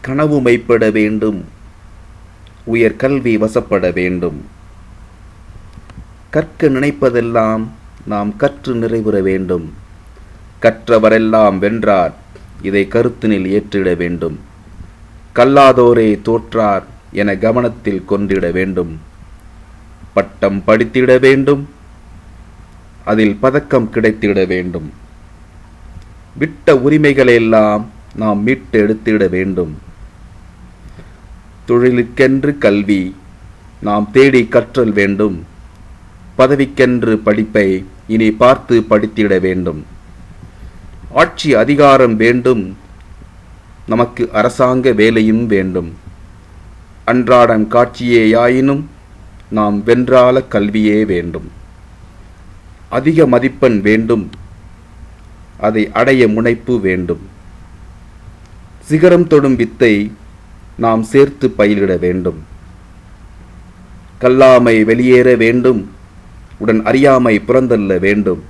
கனவு மைப்பட வேண்டும். உயர் கல்வி வசப்பட வேண்டும். கற்க நினைப்பதெல்லாம் நாம் கற்று நிறைவுற வேண்டும். கற்றவரெல்லாம் வென்றார் இதை கருத்தினில் ஏற்றிட வேண்டும். கல்லாதோரே தோற்றார் என கவனத்தில் கொண்டிட வேண்டும். பட்டம் படித்திட வேண்டும். அதில் பதக்கம் கிடைத்திட வேண்டும். விட்ட உரிமைகளெல்லாம் நாம் மீட்டு எடுத்திட வேண்டும். தொழிலுக்கென்று கல்வி நாம் தேடி கற்றல் வேண்டும். பதவிக்கென்று படிப்பை இனி பார்த்து படித்திட வேண்டும். ஆட்சி அதிகாரம் வேண்டும். நமக்கு அரசாங்க வேலையும் வேண்டும். அன்றாடம் காட்சியேயாயினும் நாம் வென்றால கல்வியே வேண்டும். அதிக மதிப்பெண் வேண்டும். அதை அடைய முனைப்பு வேண்டும். சிகரம் தொடும் வித்தை நாம் சேர்த்து பயிலிட வேண்டும். கல்லாமை வெளியேற வேண்டும். உடன் அறியாமை புறந்தள்ள வேண்டும்.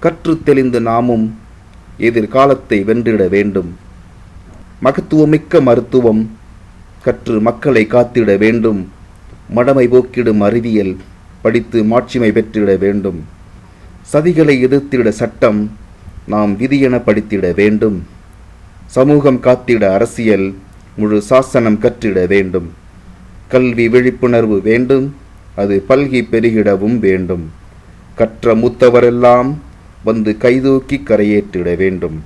கற்று தெளிந்து நாமும் எதிர்காலத்தை வென்றிட வேண்டும். மகத்துவமிக்க மருத்துவம் கற்று மக்களை காத்திட வேண்டும். மடமை போக்கிடும் அறிவியல் படித்து மாட்சிமை பெற்றிட வேண்டும். சதிகளை எதிர்த்திட சட்டம் நாம் விதியென படித்திட வேண்டும். சமூகம் காத்திட அரசியல் முழு சாசனம் கற்றிட வேண்டும். கல்வி விழிப்புணர்வு வேண்டும். அது பல்கி பெருகிடவும் வேண்டும். கற்ற மூத்தவரெல்லாம் வந்து கைதூக்கி கரையேற்றிட வேண்டும்.